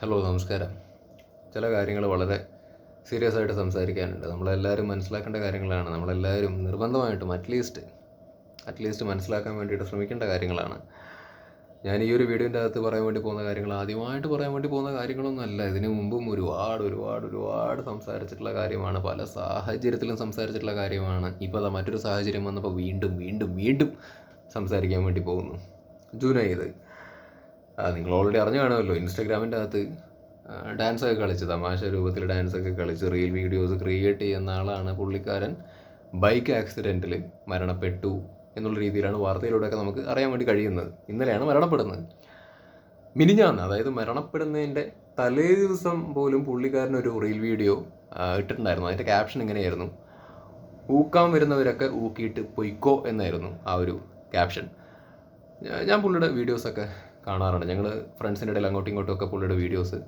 Hello നമസ്കാരം. ചില കാര്യങ്ങൾ വളരെ സീരിയസ് ആയിട്ട് സംസാരിക്കാനുണ്ട്. നമ്മളെല്ലാവരും മനസ്സിലാക്കേണ്ട കാര്യങ്ങളാണ്. നമ്മളെല്ലാവരും നിർബന്ധമായിട്ടും അറ്റ്ലീസ്റ്റ് അറ്റ്ലീസ്റ്റ് മനസ്സിലാക്കാൻ വേണ്ടിയിട്ട് ശ്രമിക്കേണ്ട കാര്യങ്ങളാണ്. ഞാൻ ഈ ഒരു വീഡിയോന്റെ അകത്ത് പറയാൻ വേണ്ടി പോകുന്ന കാര്യങ്ങൾ ആദ്യമായിട്ട് പറയാൻ വേണ്ടി പോകുന്ന കാര്യങ്ങളൊന്നുമല്ല ഇതിനു മുമ്പും ഒരുപാട് ഒരുപാട് ഒരുപാട് സംസാരിച്ചിട്ടുള്ള കാര്യമാണ്. പല സാഹചര്യത്തിലും സംസാരിച്ചിട്ടുള്ള കാര്യമാണ്. ഇപ്പോൾ അതാ മറ്റൊരു സാഹചര്യം വന്നപ്പോൾ വീണ്ടും വീണ്ടും വീണ്ടും സംസാരിക്കാൻ വേണ്ടി പോകുന്നു. ജൂലൈ ആ, നിങ്ങൾ ഓൾറെഡി അറിഞ്ഞു കാണുമല്ലോ ഇൻസ്റ്റാഗ്രാമിന്റെ അകത്ത് ഡാൻസ് ഒക്കെ കളിച്ച് തമാശ രൂപത്തിൽ ഡാൻസ് ഒക്കെ കളിച്ച് റീൽ വീഡിയോസ് ക്രിയേറ്റ് ചെയ്യുന്ന ആളാണ് പുള്ളിക്കാരൻ. ബൈക്ക് ആക്സിഡന്റിൽ മരണപ്പെട്ടു എന്നുള്ള രീതിയിലാണ് വാർത്തയിലൂടെയൊക്കെ നമുക്ക് അറിയാൻ വേണ്ടി കഴിയുന്നത്. ഇന്നലെയാണ് മരണപ്പെടുന്നത്. മിനിഞ്ഞാന്ന് അതായത് മരണപ്പെടുന്നതിന്റെ തലേ ദിവസം പോലും പുള്ളിക്കാരൻ ഒരു റീൽ വീഡിയോ ഇട്ടിട്ടുണ്ടായിരുന്നു. അതിന്റെ ക്യാപ്ഷൻ ഇങ്ങനെയായിരുന്നു. ഊക്കാൻ വരുന്നവരൊക്കെ ഊക്കിയിട്ട് പൊയ്ക്കോ എന്നായിരുന്നു ആ ഒരു ക്യാപ്ഷൻ ഞാൻ പുള്ളിയുടെ വീഡിയോസൊക്കെ കാണാറുണ്ട്. ഞങ്ങൾ ഫ്രണ്ട്സിന്റെ ഇടയിൽ അങ്ങോട്ടും ഇങ്ങോട്ടും ഒക്കെ പുള്ളിയുടെ വീഡിയോസ്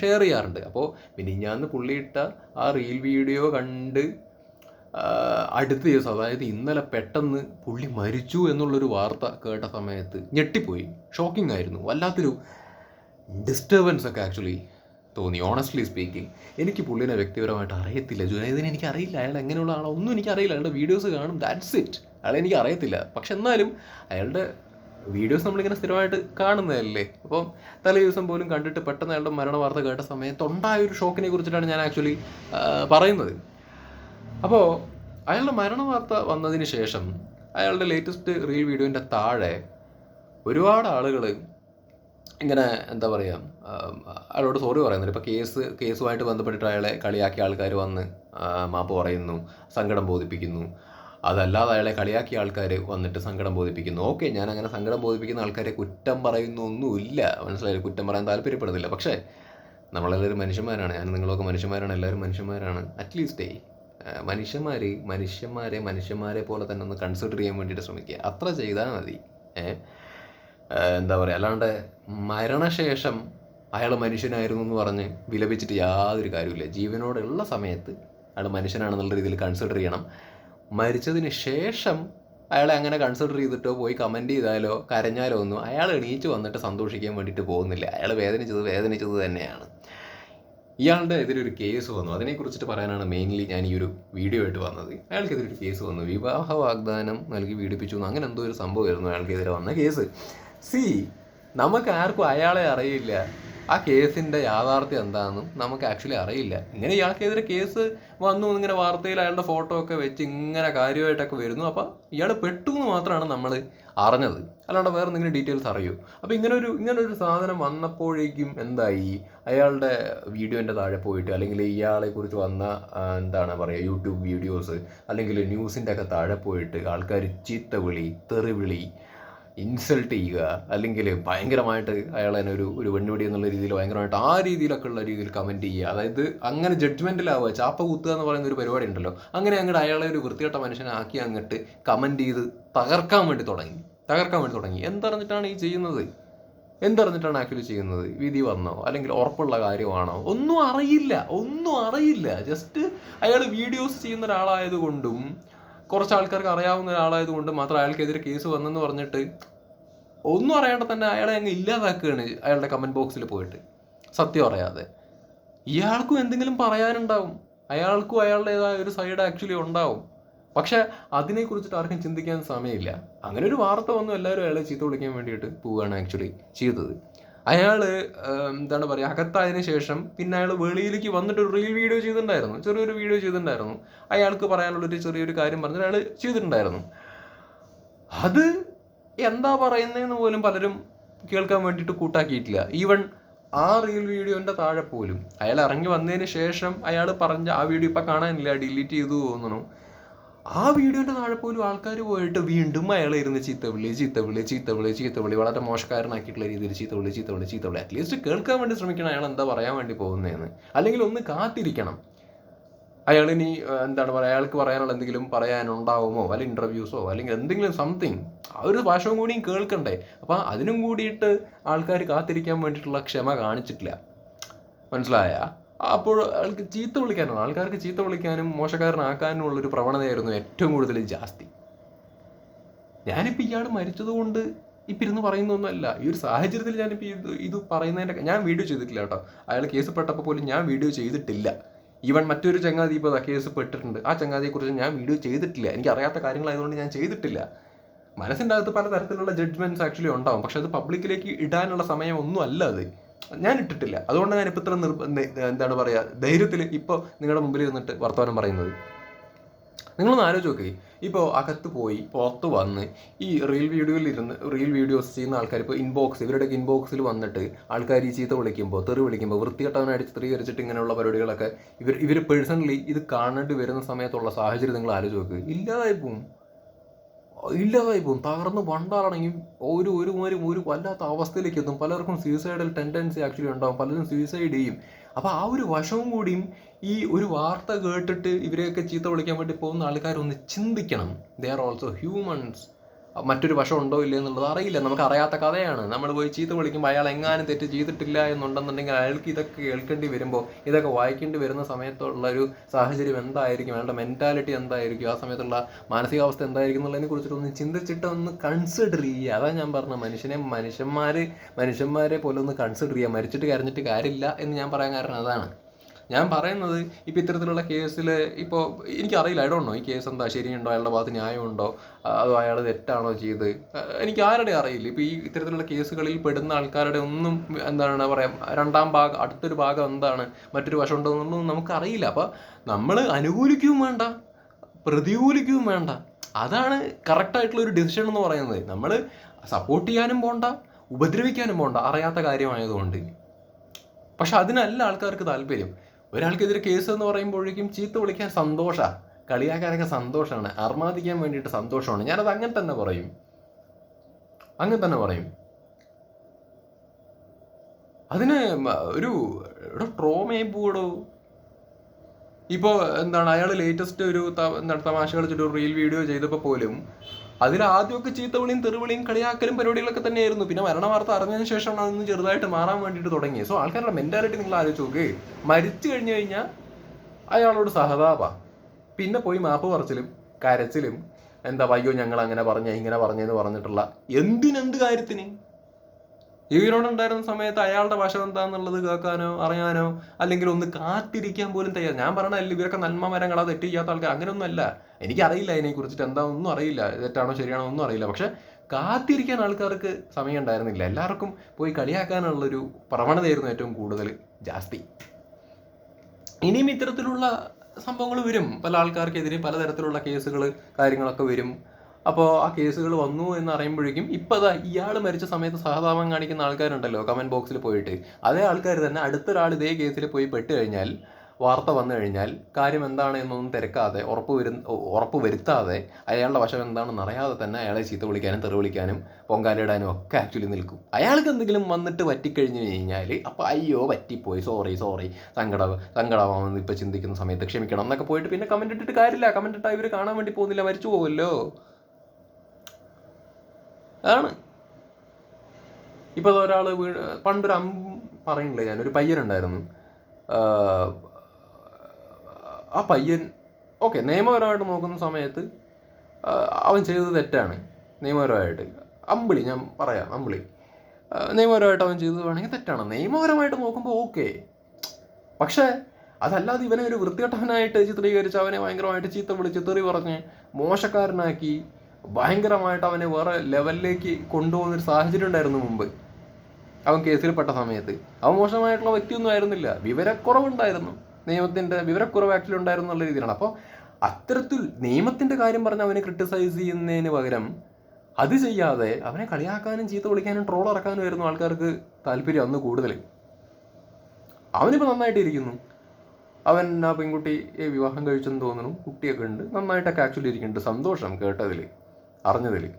ഷെയർ ചെയ്യാറുണ്ട്. അപ്പോൾ മിനിഞ്ഞാന്ന് പുള്ളി ഇട്ട ആ റീൽ വീഡിയോ കണ്ട് അടുത്ത ദിവസം അതായത് ഇന്നലെ പെട്ടെന്ന് പുള്ളി മരിച്ചു എന്നുള്ളൊരു വാർത്ത കേട്ട സമയത്ത് ഞെട്ടിപ്പോയി. ഷോക്കിംഗ് ആയിരുന്നു. വല്ലാത്തൊരു ഡിസ്റ്റർബൻസ് ഒക്കെ ആക്ച്വലി തോന്നി ഓണസ്റ്റ്ലി സ്പീക്കിംഗ് എനിക്ക് പുള്ളിനെ വ്യക്തിപരമായിട്ട് അറിയത്തില്ല. ജുനൈദിനെ എനിക്ക് അറിയില്ല അയാൾ എങ്ങനെയുള്ള ആളോ? ഒന്നും എനിക്ക് അറിയില്ല അയാളുടെ വീഡിയോസ് കാണും. ദാറ്റ്സ് ഇറ്റ് അയാളെ എനിക്ക് അറിയത്തില്ല പക്ഷെ എന്നാലും അയാളുടെ വീഡിയോസ് നമ്മളിങ്ങനെ സ്ഥിരമായിട്ട് കാണുന്നതല്ലേ? അപ്പം തലേ ദിവസം പോലും കണ്ടിട്ട് പെട്ടെന്ന് അയാളുടെ മരണ വാർത്ത കേട്ട സമയത്ത് ഉണ്ടായ ഒരു ഷോക്കിനെ കുറിച്ചിട്ടാണ് ഞാൻ ആക്ച്വലി പറയുന്നത്. അപ്പോൾ അയാളുടെ മരണ വാർത്ത വന്നതിന് ശേഷം അയാളുടെ ലേറ്റസ്റ്റ് റീൽ വീഡിയോന്റെ താഴെ ഒരുപാട് ആളുകൾ ഇങ്ങനെ എന്താ പറയുക അയാളോട് സോറി പറയുന്നുണ്ട്. ഇപ്പോൾ കേസ് കേസുമായിട്ട് ബന്ധപ്പെട്ടിട്ട് അയാളെ കളിയാക്കിയ ആൾക്കാർ വന്ന് മാപ്പ് പറയുന്നു സങ്കടം ബോധിപ്പിക്കുന്നു. അതല്ലാതെ അയാളെ കളിയാക്കിയ ആൾക്കാർ വന്നിട്ട് സങ്കടം ബോധിപ്പിക്കുന്നു. ഓക്കെ ഞാൻ അങ്ങനെ സങ്കടം ബോധിപ്പിക്കുന്ന ആൾക്കാരെ കുറ്റം പറയുന്നൊന്നുമില്ല. മനസ്സിലായി കുറ്റം പറയാൻ താല്പര്യപ്പെടുന്നില്ല. പക്ഷേ നമ്മളെല്ലാവരും മനുഷ്യന്മാരാണ്. ഞാൻ നിങ്ങളൊക്കെ മനുഷ്യന്മാരാണ്. എല്ലാവരും മനുഷ്യന്മാരാണ്. അറ്റ്ലീസ്റ്റ് മനുഷ്യന്മാർ മനുഷ്യന്മാരെ മനുഷ്യന്മാരെ പോലെ തന്നെ ഒന്ന് കൺസിഡർ ചെയ്യാൻ വേണ്ടിയിട്ട് ശ്രമിക്കുക. അത്ര ചെയ്താൽ മതി. എന്താ പറയുക അല്ലാണ്ട് മരണശേഷം അയാൾ മനുഷ്യനായിരുന്നു എന്ന് പറഞ്ഞ് വിലപിച്ചിട്ട് യാതൊരു കാര്യമില്ല ജീവനോടുള്ള സമയത്ത് അയാൾ മനുഷ്യനാണെന്നുള്ള രീതിയിൽ കൺസിഡർ ചെയ്യണം. മരിച്ചതിന് ശേഷം അയാളെ അങ്ങനെ കൺസിഡർ ചെയ്തിട്ടോ പോയി കമന്റ് ചെയ്താലോ കരഞ്ഞാലോ ഒന്നും അയാൾ എണീച്ച് വന്നിട്ട് സന്തോഷിക്കാൻ വേണ്ടിയിട്ട് പോകുന്നില്ല. അയാൾ വേദനിച്ചത് വേദനിച്ചത് തന്നെയാണ്. ഇയാളുടെ എതിരൊരു കേസ് വന്നു. അതിനെക്കുറിച്ചിട്ട് പറയാനാണ് മെയിൻലി ഞാൻ ഈ ഒരു വീഡിയോ ആയിട്ട് വന്നത്. അയാൾക്കെതിരെ ഒരു കേസ് വന്നു. വിവാഹ വാഗ്ദാനം നൽകി പീഡിപ്പിച്ചു അങ്ങനെ എന്തോ ഒരു സംഭവമായിരുന്നു അയാൾക്കെതിരെ വന്ന കേസ് സി നമുക്ക് ആർക്കും അയാളെ അറിയില്ല. ആ കേസിന്റെ യാഥാർത്ഥ്യം എന്താണെന്നും നമുക്ക് ആക്ച്വലി അറിയില്ല. ഇങ്ങനെ ഇയാൾക്കെതിരെ കേസ് വന്നു ഇങ്ങനെ വാർത്തയിൽ അയാളുടെ ഫോട്ടോ ഒക്കെ വെച്ച് ഇങ്ങനെ കാര്യമായിട്ടൊക്കെ വരുന്നു. അപ്പോൾ ഇയാൾ പെട്ടു എന്ന് മാത്രമാണ് നമ്മൾ അറിഞ്ഞത്. അല്ലാണ്ട് വേറെ എന്തെങ്കിലും ഡീറ്റെയിൽസ് അറിയൂ? അപ്പോൾ ഇങ്ങനെ ഒരു ഇങ്ങനെ ഒരു സാധനം വന്നപ്പോഴേക്കും എന്തായി? അയാളുടെ വീഡിയോന്റെ താഴെ പോയിട്ട് അല്ലെങ്കിൽ ഇയാളെ കുറിച്ച് വന്ന എന്താണ് പറയുക യൂട്യൂബ് വീഡിയോസ് അല്ലെങ്കിൽ ന്യൂസിന്റെ ഒക്കെ താഴെ പോയിട്ട് ആൾക്കാർ ചീത്ത വിളി തെറിവിളി ഇൻസൾട്ട് ചെയ്യുക അല്ലെങ്കിൽ ഭയങ്കരമായിട്ട് അയാളെ തന്നെ ഒരു ഒരു വെണ്ണുപിടി എന്നുള്ള രീതിയിൽ ഭയങ്കരമായിട്ട് ആ രീതിയിലൊക്കെ ഉള്ള രീതിയിൽ കമന്റ് ചെയ്യുക. അതായത് അങ്ങനെ ജഡ്ജ്മെന്റിലാവുക ചാപ്പ കുത്തുക എന്ന് പറയുന്ന ഒരു പരിപാടി ഉണ്ടല്ലോ. അങ്ങനെ അങ്ങോട്ട് അയാളെ ഒരു വൃത്തികെട്ട മനുഷ്യനാക്കി അങ്ങോട്ട് കമന്റ് ചെയ്ത് തകർക്കാൻ വേണ്ടി തുടങ്ങി. തകർക്കാൻ വേണ്ടി തുടങ്ങി. എന്തറിഞ്ഞിട്ടാണ് ഈ ചെയ്യുന്നത്? എന്തറിഞ്ഞിട്ടാണ് ആക്ച്വലി ചെയ്യുന്നത്? വിധി വന്നോ? അല്ലെങ്കിൽ ഉറപ്പുള്ള കാര്യമാണോ? ഒന്നും അറിയില്ല. ഒന്നും അറിയില്ല. ജസ്റ്റ് അയാൾ വീഡിയോസ് ചെയ്യുന്ന ഒരാളായതുകൊണ്ടും കുറച്ച് ആൾക്കാർക്ക് അറിയാവുന്ന ഒരാളായതുകൊണ്ടും മാത്രം അയാൾക്കെതിരെ കേസ് വന്നെന്ന് പറഞ്ഞിട്ട് ഒന്നും അറിയാണ്ട് തന്നെ അയാളെ അങ്ങ് ഇല്ലാതാക്കുകയാണ് അയാളുടെ കമന്റ് ബോക്സിൽ പോയിട്ട്. സത്യം അറിയാതെ. ഇയാൾക്കും എന്തെങ്കിലും പറയാനുണ്ടാവും. അയാൾക്കും അയാളുടേതായ ഒരു സൈഡ് ആക്ച്വലി ഉണ്ടാവും. പക്ഷെ അതിനെക്കുറിച്ചിട്ട് ആർക്കും ചിന്തിക്കാൻ സമയമില്ല. അങ്ങനെ ഒരു വാർത്ത വന്നു എല്ലാവരും അയാളെ ചീത്ത വിളിക്കാൻ വേണ്ടിയിട്ട് പോവുകയാണ് ആക്ച്വലി ചെയ്തത്. അയാൾ എന്താണ് പറയുക അകത്തായതിനു ശേഷം പിന്നെ അയാൾ വെളിയിലേക്ക് വന്നിട്ട് ഒരു റീൽ വീഡിയോ ചെയ്തിട്ടുണ്ടായിരുന്നു. ചെറിയൊരു വീഡിയോ ചെയ്തിട്ടുണ്ടായിരുന്നു. അയാൾക്ക് പറയാനുള്ള ഒരു ചെറിയൊരു കാര്യം പറഞ്ഞിട്ട് അയാൾ ചെയ്തിട്ടുണ്ടായിരുന്നു. അത് എന്താ പറയുന്നതെന്ന് പോലും പലരും കേൾക്കാൻ വേണ്ടിയിട്ട് കൂട്ടാക്കിയിട്ടില്ല. ഈവൻ ആ റീൽ വീഡിയോന്റെ താഴെ പോലും അയാൾ ഇറങ്ങി വന്നതിന് ശേഷം അയാൾ പറഞ്ഞ ആ വീഡിയോ ഇപ്പം കാണാനില്ല ഡിലീറ്റ് ചെയ്തു തോന്നുന്നു. ആ വീഡിയോന്റെ താഴെ പോലും ആൾക്കാർ പോയിട്ട് വീണ്ടും അയാളെ ഇരുന്ന് ചീത്തവിളി ചീത്തവിളി ചീത്തവിളി ചീത്തവിളി. വളരെ മോശക്കാരനാക്കിയിട്ടുള്ള രീതിയിൽ ചീത്തവിളി ചീത്തവിളി ചീത്തവിളി. അറ്റ്ലീസ്റ്റ് കേൾക്കാൻ വേണ്ടി ശ്രമിക്കണം. അയാൾ എന്താ പറയാൻ വേണ്ടി പോകുന്നതെന്ന്. അല്ലെങ്കിൽ ഒന്ന് കാത്തിരിക്കണം. അയാൾ ഇനി എന്താണ് പറയുക അയാൾക്ക് പറയാനുള്ള എന്തെങ്കിലും പറയാനുണ്ടാവുമോ? അല്ലെങ്കിൽ ഇന്റർവ്യൂസോ അല്ലെങ്കിൽ എന്തെങ്കിലും സംതിങ് ആ ഒരു ഭാഷവും കൂടിയും കേൾക്കണ്ടേ. അപ്പോൾ അതിനും കൂടിയിട്ട് ആൾക്കാർ കാത്തിരിക്കാൻ വേണ്ടിയിട്ടുള്ള ക്ഷമ കാണിച്ചിട്ടില്ല. മനസ്സിലായ? അപ്പോൾ ആൾക്ക് ചീത്ത വിളിക്കാനാണ് ആൾക്കാർക്ക് ചീത്ത വിളിക്കാനും മോശക്കാരനാക്കാനും ഉള്ളൊരു പ്രവണതയായിരുന്നു ഏറ്റവും കൂടുതൽ ജാസ്തി. ഞാനിപ്പോൾ ഇയാൾ മരിച്ചതുകൊണ്ട് ഇപ്പം ഇരുന്ന് പറയുന്നൊന്നുമല്ല. ഈ ഒരു സാഹചര്യത്തിൽ ഞാനിപ്പോൾ ഇത് ഇത് പറയുന്നതിന്റെ ഞാൻ വീഡിയോ ചെയ്തിട്ടില്ല കേട്ടോ. അയാൾ കേസ് പെട്ടപ്പോൾ പോലും ഞാൻ വീഡിയോ ചെയ്തിട്ടില്ല. ഈവൻ മറ്റൊരു ചങ്ങാതി ഇപ്പോൾ കേസ് പെട്ടിട്ടുണ്ട്. ആ ചങ്ങാതിയെക്കുറിച്ച് ഞാൻ വീഡിയോ ചെയ്തിട്ടില്ല. എനിക്ക് അറിയാത്ത കാര്യങ്ങളായതുകൊണ്ട് ഞാൻ ചെയ്തിട്ടില്ല. മനസ്സിന്റെ അകത്ത് പല തരത്തിലുള്ള ജഡ്ജ്മെന്റ്സ് ആക്ച്വലി ഉണ്ടാവും. പക്ഷെ അത് പബ്ലിക്കിലേക്ക് ഇടാനുള്ള സമയം ഒന്നും അല്ല അത്. ഞാൻ ഇട്ടിട്ടില്ല അതുകൊണ്ട് ഞാൻ ഇപ്പം ഇത്ര എന്താണ് പറയുക ധൈര്യത്തിൽ ഇപ്പോൾ നിങ്ങളുടെ മുമ്പിൽ ഇരുന്നിട്ട് വർത്തമാനം പറയുന്നത്. നിങ്ങളൊന്ന് ആലോചിച്ച് നോക്കി. ഇപ്പോൾ അകത്ത് പോയി പുറത്ത് വന്ന് ഈ റീൽ വീഡിയോയിൽ ഇരുന്ന് റീൽ വീഡിയോസ് ചെയ്യുന്ന ആൾക്കാർ ഇപ്പോൾ ഇൻബോക്സ് ഇവരുടെ ഇൻബോക്സിൽ വന്നിട്ട് ആൾക്കാർ ഈ ചീത്ത വിളിക്കുമ്പോൾ തെറി വിളിക്കുമ്പോൾ വൃത്തികെട്ടവനായിട്ട് ചിത്രീകരിച്ചിട്ട് ഇങ്ങനെയുള്ള പരിപാടികളൊക്കെ ഇവർ ഇവർ പേഴ്സണലി ഇത് കാണേണ്ടി വരുന്ന സമയത്തുള്ള സാഹചര്യം നിങ്ങൾ ആലോചിച്ച് നോക്ക്. ഇല്ലാതായി പോവും. ഇല്ലാതായി പോകും തകർന്ന് വണ്ടാറാണെങ്കിൽ ഒരു ഒരു മാതിരി ഒരു വല്ലാത്ത അവസ്ഥയിലേക്ക് എത്തും പലർക്കും സൂയിസൈഡൽ ടെൻഡൻസി ആക്ച്വലി ഉണ്ടാവും. പലരും സൂയിസൈഡ് ചെയ്യും. അപ്പോൾ ആ ഒരു വശവും കൂടിയും ഈ ഒരു വാർത്ത കേട്ടിട്ട് ഇവരെയൊക്കെ ചീത്ത വിളിക്കാൻ വേണ്ടി പോകുന്ന ആൾക്കാരൊന്ന് ചിന്തിക്കണം. ദേ ആർ ഓൾസോ ഹ്യൂമൻസ് മറ്റൊരു വശം ഉണ്ടോ ഇല്ല എന്നുള്ളത് അറിയില്ല. നമുക്ക് അറിയാത്ത കഥയാണ്. നമ്മൾ പോയി ചീത്ത വിളിക്കുമ്പോൾ അയാൾ എങ്ങാനും തെറ്റ് ചെയ്തിട്ടില്ല എന്നുണ്ടെന്നുണ്ടെങ്കിൽ അയാൾക്ക് ഇതൊക്കെ കേൾക്കേണ്ടി വരുമ്പോൾ ഇതൊക്കെ വായിക്കേണ്ടി വരുന്ന സമയത്തുള്ള ഒരു സാഹചര്യം എന്തായിരിക്കും? അയാളുടെ മെന്റാലിറ്റി എന്തായിരിക്കും? ആ സമയത്തുള്ള മാനസികാവസ്ഥ എന്തായിരിക്കും എന്നുള്ളതിനെ കുറിച്ചിട്ടൊന്ന് ചിന്തിച്ചിട്ട് ഒന്ന് കൺസിഡർ ചെയ്യുക. അതാ ഞാൻ പറഞ്ഞത്. മനുഷ്യനെ മനുഷ്യന്മാർ മനുഷ്യന്മാരെ പോലെ ഒന്ന് കൺസിഡർ ചെയ്യുക. മരിച്ചിട്ട് കരഞ്ഞിട്ട് കാര്യമില്ല എന്ന് ഞാൻ പറയാൻ കാരണം അതാണ്. ഞാൻ പറയുന്നത് ഇപ്പോൾ ഇത്തരത്തിലുള്ള കേസിൽ ഇപ്പോൾ എനിക്കറിയില്ല ഐ ഡോണ്ട് നോ ഈ കേസ് എന്താ ശരിയുണ്ടോ അയാളുടെ ഭാഗത്ത് ന്യായമുണ്ടോ അതോ അയാൾ തെറ്റാണോ ചെയ്ത്. എനിക്ക് ആരുടെ അറിയില്ല. ഇപ്പോൾ ഈ ഇത്തരത്തിലുള്ള കേസുകളിൽ പെടുന്ന ആൾക്കാരുടെ ഒന്നും എന്താണ് പറയുക രണ്ടാം ഭാഗം അടുത്തൊരു ഭാഗം എന്താണ് മറ്റൊരു വശം ഉണ്ടോ എന്നൊന്നും നമുക്കറിയില്ല. അപ്പോൾ നമ്മൾ അനുകൂലിക്കുകയും വേണ്ട പ്രതികൂലിക്കുകയും വേണ്ട. അതാണ് കറക്റ്റായിട്ടുള്ള ഒരു ഡിസിഷൻ എന്ന് പറയുന്നത്. നമ്മൾ സപ്പോർട്ട് ചെയ്യാനും പോണ്ട ഉപദ്രവിക്കാനും പോണ്ട അറിയാത്ത കാര്യമായതുകൊണ്ട്. പക്ഷെ അതിനല്ല ആൾക്കാർക്ക് താല്പര്യം. ഒരാൾക്കെതിരെ കേസ് എന്ന് പറയുമ്പോഴേക്കും ചീത്ത വിളിക്കാൻ സന്തോഷമാണ് കളിയാക്കാനൊക്കെ സന്തോഷമാണ് അർമാദിക്കാൻ വേണ്ടിയിട്ട് സന്തോഷമാണ്. ഞാനത് അങ്ങനെ തന്നെ പറയും. അങ്ങനെ തന്നെ പറയും. അതിന് ഒരു ട്രോമയെ പോടോ ഇപ്പോൾ എന്താണ് അയാൾ ലേറ്റസ്റ്റ് ഒരു എന്താണ് തമാശ കളിച്ചിട്ട് ഒരു റീൽ വീഡിയോ ചെയ്തപ്പോൾ പോലും അതിൽ ആദ്യമൊക്കെ ചീത്തവിളിയും തെറിവിളിയും കളിയാക്കലും പരിപാടികളൊക്കെ തന്നെയായിരുന്നു. പിന്നെ മരണ വാർത്ത അറിഞ്ഞതിന് ശേഷമാണ് അതൊന്ന് ചെറുതായിട്ട് മാറാൻ വേണ്ടിയിട്ട് തുടങ്ങിയത് സോ ആൾക്കാരുടെ മെന്റാലിറ്റി നിങ്ങൾ ആലോചിച്ച് നോക്ക്. മരിച്ചു കഴിഞ്ഞു കഴിഞ്ഞാൽ അയാളോട് സഹതാപ. പിന്നെ പോയി മാപ്പ് പറച്ചിലും കരച്ചിലും എന്താ വയ്യോ ഞങ്ങൾ അങ്ങനെ പറഞ്ഞ ഇങ്ങനെ പറഞ്ഞെന്ന് പറഞ്ഞിട്ടുള്ള എന്തിനെന്ത് കാര്യത്തിന്? ഇവരോടുണ്ടായിരുന്ന സമയത്ത് അയാളുടെ ഭാഷ എന്താന്നുള്ളത് കേൾക്കാനോ അറിയാനോ അല്ലെങ്കിൽ ഒന്ന് കാത്തിരിക്കാൻ പോലും തയ്യാറ് ഞാൻ പറഞ്ഞല്ല ഇവരൊക്കെ നന്മ മരങ്ങളാ തെറ്റ് ചെയ്യാത്ത ആൾക്കാർ. അങ്ങനെയൊന്നും അല്ല എനിക്കറിയില്ല അതിനെ കുറിച്ചിട്ട് എന്താ ഒന്നും അറിയില്ല. തെറ്റാണോ ശരിയാണോ ഒന്നും അറിയില്ല. പക്ഷെ കാത്തിരിക്കാൻ ആൾക്കാർക്ക് സമയം ഉണ്ടായിരുന്നില്ല എല്ലാവർക്കും പോയി കളിയാക്കാനുള്ളൊരു പ്രവണതയായിരുന്നു ഏറ്റവും കൂടുതൽ. ജാസ്തി. ഇനിയും ഇത്തരത്തിലുള്ള സംഭവങ്ങൾ വരും. പല ആൾക്കാർക്കെതിരെ പലതരത്തിലുള്ള കേസുകൾ കാര്യങ്ങളൊക്കെ വരും. അപ്പോൾ ആ കേസുകൾ വന്നു എന്ന് അറിയുമ്പോഴേക്കും ഇപ്പോൾ അതാ ഇയാൾ മരിച്ച സമയത്ത് സഹതാപം കാണിക്കുന്ന ആൾക്കാരുണ്ടല്ലോ കമന്റ് ബോക്സിൽ പോയിട്ട്. അതേ ആൾക്കാർ തന്നെ അടുത്തൊരാൾ ഇതേ കേസിൽ പോയി പെട്ട് കഴിഞ്ഞാൽ വാർത്ത വന്നു കഴിഞ്ഞാൽ കാര്യം എന്താണ് എന്നൊന്നും തിരക്കാതെ ഉറപ്പ് വരു ഉറപ്പ് വരുത്താതെ അയാളുടെ വശം എന്താണെന്ന് അറിയാതെ തന്നെ അയാളെ ചീത്ത വിളിക്കാനും തെറി വിളിക്കാനും പൊങ്കാലിടാനും ഒക്കെ ആക്ച്വലി നിൽക്കും. അയാൾക്ക് എന്തെങ്കിലും വന്നിട്ട് പറ്റിക്കഴിഞ്ഞു കഴിഞ്ഞാൽ അപ്പോൾ അയ്യോ പറ്റിപ്പോയി സോറി സോറി സങ്കടം സങ്കടമാണെന്ന് ഇപ്പോൾ ചിന്തിക്കുന്ന സമയത്ത് ക്ഷമിക്കണം എന്നൊക്കെ പോയിട്ട് പിന്നെ കമന്റ് ഇട്ടിട്ട് കാര്യമില്ല. കമന്റ് ഇട്ടാൽ ഇവർ കാണാൻ വേണ്ടി പോകുന്നില്ല മരിച്ചു പോകുമല്ലോ അതാണ്. ഇപ്പോൾ ഒരാൾ വീ പണ്ടൊരു അം പറയുന്നില്ലേ ഒരു പയ്യനുണ്ടായിരുന്നു. ആ പയ്യൻ ഓക്കെ നിയമപരമായിട്ട് നോക്കുന്ന സമയത്ത് അവൻ ചെയ്തത് തെറ്റാണ് നിയമപരമായിട്ട്. അമ്പിളി ഞാൻ പറയാം അമ്പിളി. നിയമപരമായിട്ട് അവൻ ചെയ്തത് വേണമെങ്കിൽ തെറ്റാണ്. നിയമപരമായിട്ട് നോക്കുമ്പോൾ ഓക്കെ. പക്ഷേ അതല്ലാതെ ഇവനെ ഒരു വൃത്തികെട്ടവനായിട്ട് ചിത്രീകരിച്ച് അവനെ ഭയങ്കരമായിട്ട് ചീത്ത വിളിച്ച് തെറി പറഞ്ഞ് മോശക്കാരനാക്കി ഭയങ്കരമായിട്ട് അവനെ വേറെ ലെവലിലേക്ക് കൊണ്ടുപോകുന്ന ഒരു സാഹചര്യം ഉണ്ടായിരുന്നു മുമ്പ്. അവൻ കേസിൽപ്പെട്ട സമയത്ത്. അവൻ മോശമായിട്ടുള്ള വ്യക്തിയൊന്നും ആയിരുന്നില്ല. വിവരക്കുറവുണ്ടായിരുന്നു. നിയമത്തിന്റെ വിവരക്കുറവ് ആക്ച്വലി ഉണ്ടായിരുന്നു എന്നുള്ള രീതിയിലാണ്. അപ്പോൾ അത്തരത്തിൽ നിയമത്തിന്റെ കാര്യം പറഞ്ഞ് അവനെ ക്രിട്ടിസൈസ് ചെയ്യുന്നതിന് പകരം അത് ചെയ്യാതെ അവനെ കളിയാക്കാനും ചീത്ത വിളിക്കാനും ട്രോൾ ഇറക്കാനും ആയിരുന്നു ആൾക്കാർക്ക് താല്പര്യം അന്ന് കൂടുതൽ. അവനിപ്പോൾ നന്നായിട്ട് ഇരിക്കുന്നു അവൻ ആ പെൺകുട്ടിയെ വിവാഹം കഴിച്ചെന്ന് തോന്നുന്നു. കുട്ടിയൊക്കെ ഉണ്ട്. നന്നായിട്ടൊക്കെ ആക്ച്വലി ഇരിക്കുന്നുണ്ട്. സന്തോഷം കേട്ടതിൽ അറിഞ്ഞതിൽ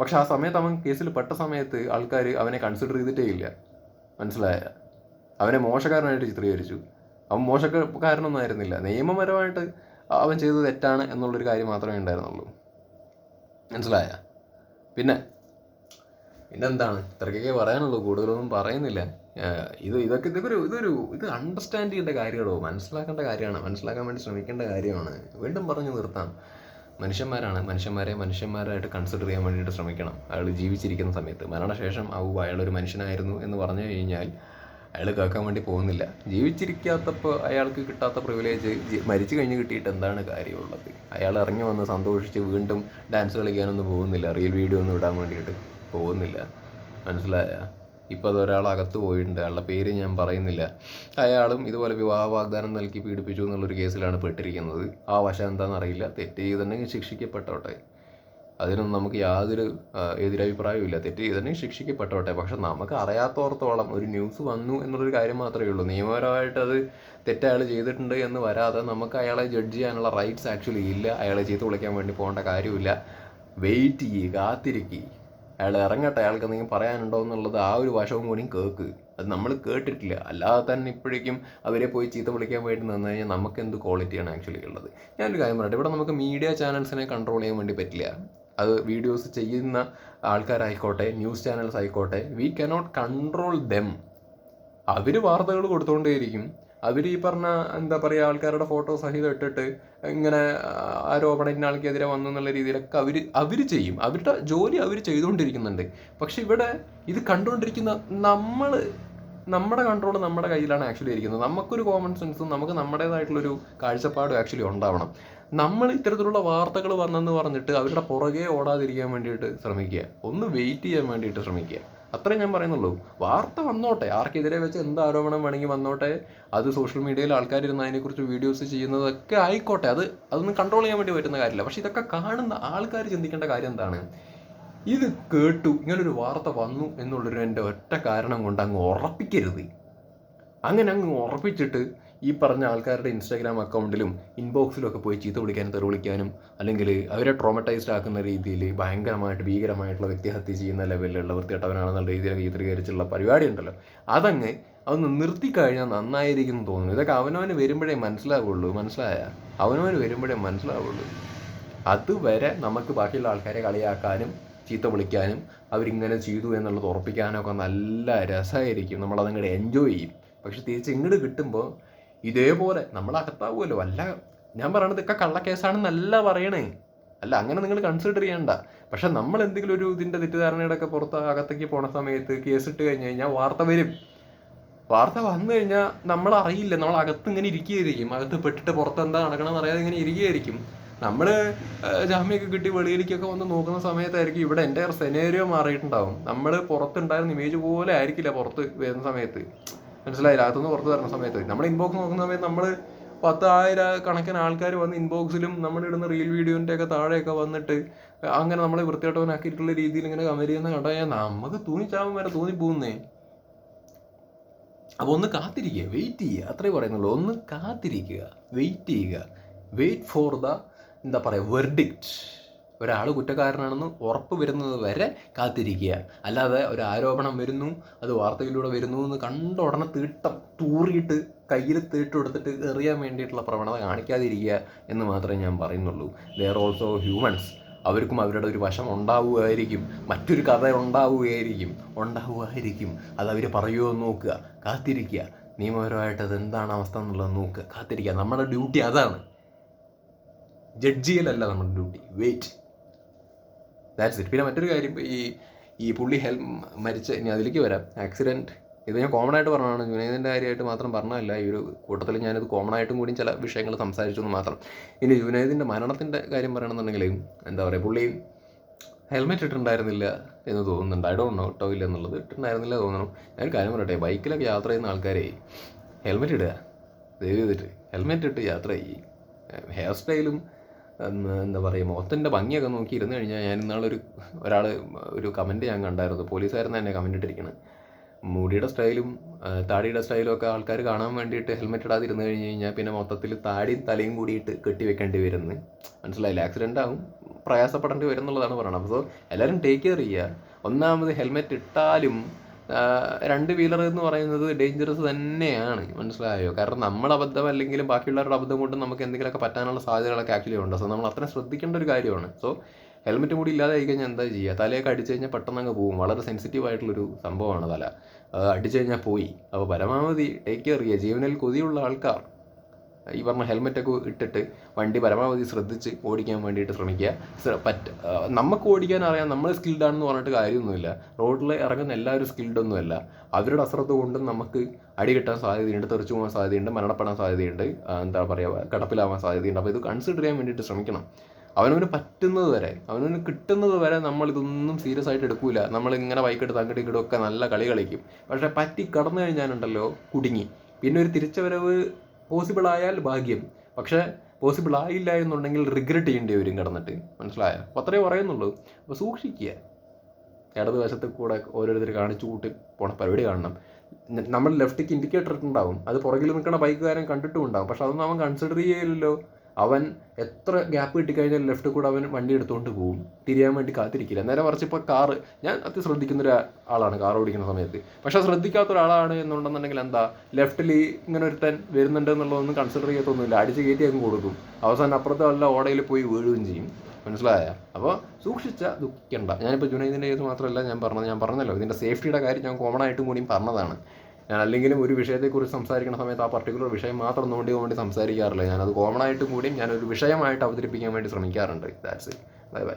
പക്ഷെ ആ സമയത്ത് അവൻ കേസിൽ പെട്ട സമയത്ത് ആൾക്കാർ അവനെ കൺസിഡർ ചെയ്തിട്ടേ ഇല്ല. മനസ്സിലായ? അവനെ മോശക്കാരനായിട്ട് ചിത്രീകരിച്ചു. അവൻ മോശക്കാരനൊന്നും ആയിരുന്നില്ല. നിയമപരമായിട്ട് അവൻ ചെയ്തത് തെറ്റാണ് എന്നുള്ളൊരു കാര്യം മാത്രമേ ഉണ്ടായിരുന്നുള്ളൂ. മനസ്സിലായ? പിന്നെ പിന്നെന്താണ്? ഇത്രയൊക്കെ പറയാനുള്ളൂ. കൂടുതലൊന്നും പറയുന്നില്ല. ഇത് ഇതൊക്കെ ഇതൊരു ഇതൊരു ഇത് അണ്ടർസ്റ്റാൻഡ് ചെയ്യേണ്ട കാര്യമാണോ മനസ്സിലാക്കേണ്ട കാര്യമാണ്. മനസ്സിലാക്കാൻ വേണ്ടി ശ്രമിക്കേണ്ട കാര്യമാണ്. വീണ്ടും പറഞ്ഞു നിർത്താം. മനുഷ്യന്മാരാണ്. മനുഷ്യന്മാരെ മനുഷ്യന്മാരായിട്ട് കൺസിഡർ ചെയ്യാൻ വേണ്ടിയിട്ട് ശ്രമിക്കണം. അയാൾ ജീവിച്ചിരിക്കുന്ന സമയത്ത്. മരണശേഷം ഔ അയാളൊരു മനുഷ്യനായിരുന്നു എന്ന് പറഞ്ഞു കഴിഞ്ഞാൽ അയാൾ കേൾക്കാൻ വേണ്ടി പോകുന്നില്ല. ജീവിച്ചിരിക്കാത്തപ്പോൾ അയാൾക്ക് കിട്ടാത്ത പ്രിവിലേജ് മരിച്ചു കഴിഞ്ഞ് കിട്ടിയിട്ട് എന്താണ് കാര്യമുള്ളത്? അയാൾ ഇറങ്ങി വന്ന് സന്തോഷിച്ച് വീണ്ടും ഡാൻസ് കളിക്കാനൊന്നും പോകുന്നില്ല. റീൽ വീഡിയോ ഒന്നും ഇടാൻ വേണ്ടിയിട്ട് പോകുന്നില്ല. മനസ്സിലായ? ഇപ്പോൾ അത് ഒരാൾ അകത്ത് പോയിട്ടുണ്ട്. അയാളുടെ പേര് ഞാൻ പറയുന്നില്ല. അയാളും ഇതുപോലെ വിവാഹ വാഗ്ദാനം നൽകി പീഡിപ്പിച്ചു എന്നുള്ളൊരു കേസിലാണ് പെട്ടിരിക്കുന്നത്. ആ വശം എന്താണെന്ന് അറിയില്ല. തെറ്റ് ചെയ്തിട്ടുണ്ടെങ്കിൽ ശിക്ഷിക്കപ്പെട്ടോട്ടെ. അതിനൊന്നും നമുക്ക് യാതൊരു എതിരഭിപ്രായവുമില്ല. എതിരഭിപ്രായവും തെറ്റ് ചെയ്തിട്ടുണ്ടെങ്കിൽ ശിക്ഷിക്കപ്പെട്ടോട്ടെ. പക്ഷെ നമുക്ക് അറിയാത്തോർത്തോളം ഒരു ന്യൂസ് വന്നു എന്നുള്ളൊരു കാര്യം മാത്രമേ ഉള്ളൂ. നിയമപരമായിട്ട് അത് തെറ്റ് ചെയ്തിട്ടുണ്ട് എന്ന് വരാതെ നമുക്ക് അയാളെ ജഡ്ജ് ചെയ്യാനുള്ള റൈറ്റ്സ് ആക്ച്വലി ഇല്ല. അയാളെ ചീത്ത വിളിക്കാൻ വേണ്ടി പോകേണ്ട കാര്യമില്ല. വെയിറ്റ് ചെയ്യുക കാത്തിരിക്കുക. അയാൾ ഇറങ്ങട്ടെ അയാൾക്ക് എന്തെങ്കിലും പറയാനുണ്ടോ എന്നുള്ളത് ആ ഒരു വശവും കൂടി കേൾക്ക് അത് നമ്മൾ കേട്ടിട്ടില്ല. അല്ലാതെ തന്നെ ഇപ്പോഴേക്കും അവരെ പോയി ചീത്ത വിളിക്കാൻ വേണ്ടി നിന്ന് കഴിഞ്ഞാൽ നമുക്ക് എന്ത് ക്വാളിറ്റിയാണ് ആക്ച്വലി ഉള്ളത്? ഞാനൊരു കാര്യം പറയട്ടെ. ഇവിടെ നമുക്ക് മീഡിയ ചാനൽസിനെ കൺട്രോൾ ചെയ്യാൻ വേണ്ടി പറ്റില്ല. അത് വീഡിയോസ് ചെയ്യുന്ന ആൾക്കാരായിക്കോട്ടെ ന്യൂസ് ചാനൽസ് ആയിക്കോട്ടെ വി കനോട്ട് കൺട്രോൾ ദെം അവർ വാർത്തകൾ കൊടുത്തുകൊണ്ടേയിരിക്കും അവർ ഈ പറഞ്ഞ എന്താ പറയുക ആൾക്കാരുടെ ഫോട്ടോ സഹിതം ഇട്ടിട്ട് ഇങ്ങനെ ആരോപണം ഇന്ന ആൾക്കെതിരെ വന്നു എന്നുള്ള രീതിയിലൊക്കെ അവർ അവർ ചെയ്യും. അവരുടെ ജോലി അവർ ചെയ്തുകൊണ്ടിരിക്കുന്നുണ്ട്. പക്ഷെ ഇവിടെ ഇത് കണ്ടുകൊണ്ടിരിക്കുന്ന നമ്മൾ നമ്മുടെ കൺട്രോൾ നമ്മുടെ കയ്യിലാണ് ആക്ച്വലി ഇരിക്കുന്നത്. നമുക്കൊരു കോമൺ സെൻസും നമുക്ക് നമ്മുടേതായിട്ടുള്ളൊരു കാഴ്ചപ്പാടും ആക്ച്വലി ഉണ്ടാവണം. നമ്മൾ ഇത്തരത്തിലുള്ള വാർത്തകൾ വന്നെന്ന് പറഞ്ഞിട്ട് അവരുടെ പുറകെ ഓടാതിരിക്കാൻ വേണ്ടിയിട്ട് ശ്രമിക്കുക. ഒന്ന് വെയിറ്റ് ചെയ്യാൻ വേണ്ടിയിട്ട് ശ്രമിക്കുക. അത്രേ ഞാൻ പറയുന്നുള്ളൂ. വാർത്ത വന്നോട്ടെ. ആർക്കെതിരെ വെച്ച് എന്ത് ആരോപണം വേണമെങ്കിൽ വന്നോട്ടെ. അത് സോഷ്യൽ മീഡിയയിൽ ആൾക്കാർ ഇരുന്ന് അതിനെക്കുറിച്ച് വീഡിയോസ് ചെയ്യുന്നതൊക്കെ ആയിക്കോട്ടെ. അത് അതൊന്നും കൺട്രോൾ ചെയ്യാൻ വേണ്ടി പറ്റുന്ന കാര്യമില്ല. പക്ഷെ ഇതൊക്കെ കാണുന്ന ആൾക്കാർ ചിന്തിക്കേണ്ട കാര്യം എന്താണ്? ഇത് കേട്ടു ഇങ്ങനൊരു വാർത്ത വന്നു എന്നുള്ളൊരു എന്റെ ഒറ്റ കാരണം കൊണ്ട് അങ്ങ് ഉറപ്പിക്കരുത്. അങ്ങനെ അങ്ങ് ഉറപ്പിച്ചിട്ട് ഈ പറഞ്ഞ ആൾക്കാരുടെ ഇൻസ്റ്റാഗ്രാം അക്കൗണ്ടിലും ഇൻബോക്സിലൊക്കെ പോയി ചീത്ത വിളിക്കാനും തെറി വിളിക്കാനും അല്ലെങ്കിൽ അവരെ ട്രോമറ്റൈസ്ഡ് ആക്കുന്ന രീതിയിൽ ഭയങ്കരമായിട്ട് ഭീകരമായിട്ടുള്ള വ്യക്തിഹത്യ ചെയ്യുന്ന ലെവലിലുള്ള വൃത്തികെട്ടവനാണെന്നുള്ള രീതിയിലൊക്കെ ചിത്രീകരിച്ചുള്ള പരിപാടി ഉണ്ടല്ലോ. അതങ്ങ് അതൊന്ന് നിർത്തിക്കഴിഞ്ഞാൽ നന്നായിരിക്കും തോന്നുന്നു. ഇതൊക്കെ അവനവന് വരുമ്പോഴേ മനസ്സിലാവുള്ളൂ. മനസ്സിലായ? അവനവന് വരുമ്പോഴേ മനസ്സിലാവുള്ളൂ. അതുവരെ നമുക്ക് ബാക്കിയുള്ള ആൾക്കാരെ കളിയാക്കാനും ചീത്ത വിളിക്കാനും അവരിങ്ങനെ ചെയ്തു എന്നുള്ളത് ഉറപ്പിക്കാനൊക്കെ നല്ല രസമായിരിക്കും. നമ്മളതങ്ങോട്ട് എൻജോയ് ചെയ്യും. പക്ഷെ തിരിച്ച് ഇങ്ങോട്ട് കിട്ടുമ്പോൾ ഇതേപോലെ നമ്മൾ അകത്താവുമല്ലോ അല്ല ഞാൻ പറയണത് ഇക്ക കള്ളക്കേസാണെന്നല്ല പറയണേ. അല്ല അങ്ങനെ നിങ്ങൾ കൺസിഡർ ചെയ്യണ്ട. പക്ഷെ നമ്മൾ എന്തെങ്കിലും ഒരു ഇതിന്റെ തെറ്റിദ്ധാരണയുടെ ഒക്കെ പുറത്ത് അകത്തേക്ക് പോണ സമയത്ത് കേസ് ഇട്ട് കഴിഞ്ഞ് കഴിഞ്ഞാൽ വാർത്ത വരും. വാർത്ത വന്നു കഴിഞ്ഞാൽ നമ്മൾ അറിയില്ല നമ്മൾ അകത്ത് ഇങ്ങനെ ഇരിക്കുകയായിരിക്കും. അകത്ത് പെട്ടിട്ട് പുറത്ത് എന്താ നടക്കണമെന്ന് അറിയാതെ ഇങ്ങനെ ഇരിക്കുകയായിരിക്കും. നമ്മൾ ജാമ്യമൊക്കെ കിട്ടി വെളിയിലേക്കൊക്കെ വന്ന് നോക്കുന്ന സമയത്തായിരിക്കും ഇവിടെ എന്റെ സെനേരിയോ മാറിയിട്ടുണ്ടാവും. നമ്മൾ പുറത്തുണ്ടായിരുന്ന ഇമേജ് പോലെ ആയിരിക്കില്ല പുറത്ത് വരുന്ന സമയത്ത്. മനസ്സിലായില്ല? അകത്തുനിന്ന് പുറത്ത് വരുന്ന സമയത്ത്. നമ്മൾ ഇൻബോക്സ് നോക്കുന്ന സമയത്ത് നമ്മൾ പത്തായിരം കണക്കിന് ആൾക്കാർ വന്ന് ഇൻബോക്സിലും നമ്മൾ ഇടുന്ന റീൽ വീഡിയോന്റെ ഒക്കെ താഴെയൊക്കെ വന്നിട്ട് അങ്ങനെ നമ്മളെ വൃത്തികെട്ടവനാക്കിയിട്ടുള്ള രീതിയിൽ ഇങ്ങനെ കമന്റ് ചെയ്യുന്ന കണ്ടു കഴിഞ്ഞാൽ നമുക്ക് തൂങ്ങിച്ചാവും വരെ തോന്നിപ്പോകുന്നേ അപ്പോൾ ഒന്ന് കാത്തിരിക്കുക. വെയിറ്റ് ചെയ്യുക. അത്രേ പറയുന്നുള്ളൂ. ഒന്ന് കാത്തിരിക്കുക. വെയിറ്റ് ചെയ്യുക. വെയിറ്റ് ഫോർ ദ എന്താ പറയുക വെർഡിക്റ്റ് ഒരാൾ കുറ്റക്കാരനാണെന്ന് ഉറപ്പ് വരുന്നത് വരെ കാത്തിരിക്കുക. അല്ലാതെ ഒരു ആരോപണം വരുന്നു അത് വാർത്തയിലൂടെ വരുന്നു എന്ന് കണ്ട ഉടനെ തീട്ടം തൂറിയിട്ട് കയ്യിൽ തീട്ട് എടുത്തിട്ട് എറിയാൻ വേണ്ടിയിട്ടുള്ള പ്രവണത കാണിക്കാതിരിക്കുക എന്ന് മാത്രമേ ഞാൻ പറയുന്നുള്ളൂ. ദർ ഓൾസോ ഹ്യൂമൻസ് അവർക്കും അവരുടെ ഒരു വശം ഉണ്ടാവുകയായിരിക്കും. മറ്റൊരു കഥ ഉണ്ടാവുകയായിരിക്കും. ഉണ്ടാവുകയായിരിക്കും അത് അവർ പറയുമോ എന്ന് നോക്കുക. കാത്തിരിക്കുക. നിയമപരമായിട്ട് അത് എന്താണ് അവസ്ഥ എന്നുള്ളത് നോക്കുക. കാത്തിരിക്കുക. നമ്മുടെ ഡ്യൂട്ടി അതാണ്. ജഡ്ജിയിലല്ല നമ്മുടെ ഡ്യൂട്ടി. വെയിറ്റ് ദാറ്റ്സ് ഇറ്റ് പിന്നെ മറ്റൊരു കാര്യം ഈ ഈ പുള്ളി ഹെൽ മരിച്ച ഇനി അതിലേക്ക് വരാം. ആക്സിഡന്റ് ഇത് ഞാൻ കോമൺ ആയിട്ട് പറഞ്ഞതാണ്. ജുനൈദിന്റെ കാര്യമായിട്ട് മാത്രം പറഞ്ഞതല്ല. ഈ ഒരു കൂട്ടത്തിൽ ഞാനിത് കോമൺ ആയിട്ടും കൂടി ചില വിഷയങ്ങൾ സംസാരിച്ചു എന്ന് മാത്രം. ഇനി ജുനൈദിന്റെ മരണത്തിന്റെ കാര്യം പറയണമെന്നുണ്ടെങ്കിൽ എന്താ പറയുക പുള്ളി ഹെൽമെറ്റ് ഇട്ടിട്ടുണ്ടായിരുന്നില്ല എന്ന് തോന്നുന്നുണ്ട്. ഐ ഡോണ്ട് നോ കേട്ടോ ഇല്ല എന്നുള്ളത് ഇട്ടിട്ടുണ്ടായിരുന്നില്ല തോന്നണം. ഞാൻ കാര്യം പറയട്ടെ ബൈക്കിലൊക്കെ യാത്ര ചെയ്യുന്ന ആൾക്കാരെ ഹെൽമെറ്റ് ഇടുക ദയവ് ചെയ്തിട്ട് ഹെൽമെറ്റ് ഇട്ട് യാത്ര ചെയ്യും. ഹെയർ സ്റ്റൈലും എന്താ പറയുക മുഖത്തിന്റെ ഭംഗിയൊക്കെ നോക്കി ഇരുന്ന് കഴിഞ്ഞാൽ ഞാൻ ഇന്നാളൊരു ഒരാൾ ഒരു കമന്റ് ഞാൻ കണ്ടായിരുന്നു. പോലീസായിരുന്നു തന്നെ കമന്റ് ഇട്ടിരിക്കുന്നത് മുടിയുടെ സ്റ്റൈലും താടിയുടെ സ്റ്റൈലും ഒക്കെ ആൾക്കാർ കാണാൻ വേണ്ടിയിട്ട് ഹെൽമെറ്റ് ഇടാതെ ഇരുന്ന് കഴിഞ്ഞ് കഴിഞ്ഞാൽ പിന്നെ മൊത്തത്തിൽ താടിയും തലയും കൂടിയിട്ട് കെട്ടി വെക്കേണ്ടി വരുന്നു മനസ്സിലായില്ല ആക്സിഡന്റ് ആകും പ്രയാസപ്പെടേണ്ടി വരും എന്നുള്ളതാണ് പറയുന്നത് അപ്പോൾ എല്ലാവരും ടേക്ക് കെയർ ചെയ്യുക ഒന്നാമത് ഹെൽമെറ്റ് ഇട്ടാലും രണ്ട് വീലർ എന്ന് പറയുന്നത് ഡേഞ്ചറസ് തന്നെയാണ്. മനസ്സിലായോ? കാരണം നമ്മൾ അബദ്ധം അല്ലെങ്കിലും ബാക്കിയുള്ളവരുടെ അബദ്ധം കൊണ്ട് നമുക്ക് എന്തെങ്കിലുമൊക്കെ പറ്റാനുള്ള സാധ്യതകളൊക്കെ ആക്ച്വലി ഉണ്ട്. സോ നമ്മൾ അത്ര ശ്രദ്ധിക്കേണ്ട ഒരു കാര്യമാണ്. സോ ഹെൽമെറ്റ് കൂടി ഇല്ലാതെ ആയി കഴിഞ്ഞാൽ എന്താ ചെയ്യുക? തലയൊക്കെ അടിച്ചു കഴിഞ്ഞാൽ പെട്ടെന്ന് അങ്ങ് പോകും. വളരെ സെൻസിറ്റീവ് ആയിട്ടുള്ളൊരു സംഭവമാണ് തല. അടിച്ചു കഴിഞ്ഞാൽ പോയി. അപ്പോൾ പരമാവധി ടേക്ക് കെയർ ചെയ്യുക. ജീവനിൽ കൊതിയുള്ള ആൾക്കാർ ഈ പറഞ്ഞ ഹെൽമെറ്റൊക്കെ ഇട്ടിട്ട് വണ്ടി പരമാവധി ശ്രദ്ധിച്ച് ഓടിക്കാൻ വേണ്ടിയിട്ട് ശ്രമിക്കുക. ശ്ര- പറ്റ നമുക്ക് ഓടിക്കാൻ അറിയാം നമ്മൾ സ്കിൽഡ് ആണെന്ന് പറഞ്ഞിട്ട് കാര്യമൊന്നുമില്ല. റോഡിൽ ഇറങ്ങുന്ന എല്ലാവരും സ്കിൽഡ് ഒന്നുമല്ല. അവരുടെ അശ്രദ്ധ കൊണ്ടും നമുക്ക് അടി കിട്ടാൻ സാധ്യതയുണ്ട് തെറിച്ചു പോകാൻ സാധ്യതയുണ്ട് മരണപ്പെടാൻ സാധ്യതയുണ്ട് എന്താ പറയുക കടപ്പിലാവാൻ സാധ്യതയുണ്ട്. അപ്പോൾ ഇത് കൺസിഡർ ചെയ്യാൻ വേണ്ടിയിട്ട് ശ്രമിക്കണം. അവനവന് പറ്റുന്നത് വരെ അവനവന് കിട്ടുന്നത് വരെ നമ്മൾ ഇതൊന്നും സീരിയസ് ആയിട്ട് എടുക്കൂല. നമ്മൾ ഇങ്ങനെ ബൈക്കെടുത്ത് അങ്ങോട്ടും ഇങ്ങോട്ടും ഒക്കെ നല്ല കളി കളിക്കും. പക്ഷേ പറ്റി കടന്നു കഴിഞ്ഞാലുണ്ടല്ലോ കുടുങ്ങി. പിന്നെ ഒരു തിരിച്ചുവരവ് പോസിബിൾ ആയാൽ ഭാഗ്യം. പക്ഷെ പോസിബിൾ ആയില്ല എന്നുണ്ടെങ്കിൽ റിഗ്രറ്റ് ചെയ്യേണ്ടി വരും കിടന്നിട്ട്. മനസ്സിലായോ? അപ്പോൾ അത്രേ പറയുന്നുള്ളൂ. അപ്പോൾ സൂക്ഷിക്കുക. ഇടത് വശത്ത് കൂടെ ഓരോരുത്തർ കാണിച്ചു കൂട്ടി പോണ പരിപാടി കാണണം. നമ്മൾ ലെഫ്റ്റിക്ക് ഇൻഡിക്കേറ്റർ ഇട്ടുണ്ടാവും. അത് പുറകിൽ നിൽക്കുന്ന ബൈക്കുകാരൻ കണ്ടിട്ടും ഉണ്ടാവും. പക്ഷെ അതൊന്നും അവൻ കൺസിഡർ ചെയ്യില്ലല്ലോ അവൻ എത്ര ഗ്യാപ്പ് കിട്ടിക്കഴിഞ്ഞാൽ ലെഫ്റ്റ് കൂടെ അവൻ വണ്ടി എടുത്തുകൊണ്ട് പോകും തിരിയാൻ വേണ്ടി കാത്തിരിക്കില്ല. നേരെ മറിച്ച് ഇപ്പോൾ കാറ് ഞാൻ അതി ശ്രദ്ധിക്കുന്ന ഒരു ആളാണ് കാർ ഓടിക്കുന്ന സമയത്ത്. പക്ഷെ ശ്രദ്ധിക്കാത്ത ഒരാളാണ് എന്നുണ്ടെന്നുണ്ടെങ്കിൽ എന്താ ലെഫ്റ്റിൽ ഇങ്ങനെ ഒരുത്തൻ വരുന്നുണ്ട് എന്നുള്ളതൊന്നും കൺസിഡർ ചെയ്യത്തൊന്നുമില്ല. അടിച്ച് കയറ്റി അങ്ങ് കൊടുക്കും. അവസാനം അപ്പുറത്തെ വല്ല ഓടയിൽ പോയി വീഴുകയും ചെയ്യും. മനസ്സിലായ? അപ്പോൾ സൂക്ഷിച്ച ദുഃഖിക്കണ്ട. ഞാനിപ്പോൾ ജുനൈദിന്റെ കേസ് മാത്രമല്ല ഞാൻ പറഞ്ഞത്. ഞാൻ പറഞ്ഞല്ലോ ഇതിന്റെ സേഫ്റ്റിയുടെ കാര്യം ഞാൻ കോമൺ ആയിട്ടും കൂടിയും പറഞ്ഞതാണ്. ഞാൻ അല്ലെങ്കിലും ഒരു വിഷയത്തെക്കുറിച്ച് സംസാരിക്കുന്ന സമയത്ത് ആ പർട്ടിക്കുലർ വിഷയം മാത്രം നോണ്ടി വേണ്ടി സംസാരിക്കാറില്ല. ഞാനത് കോമൺ ആയിട്ടും കൂടിയും ഞാനൊരു വിഷയമായിട്ട് അവതരിപ്പിക്കാൻ വേണ്ടി ശ്രമിക്കാറുണ്ട്. That's it bye bye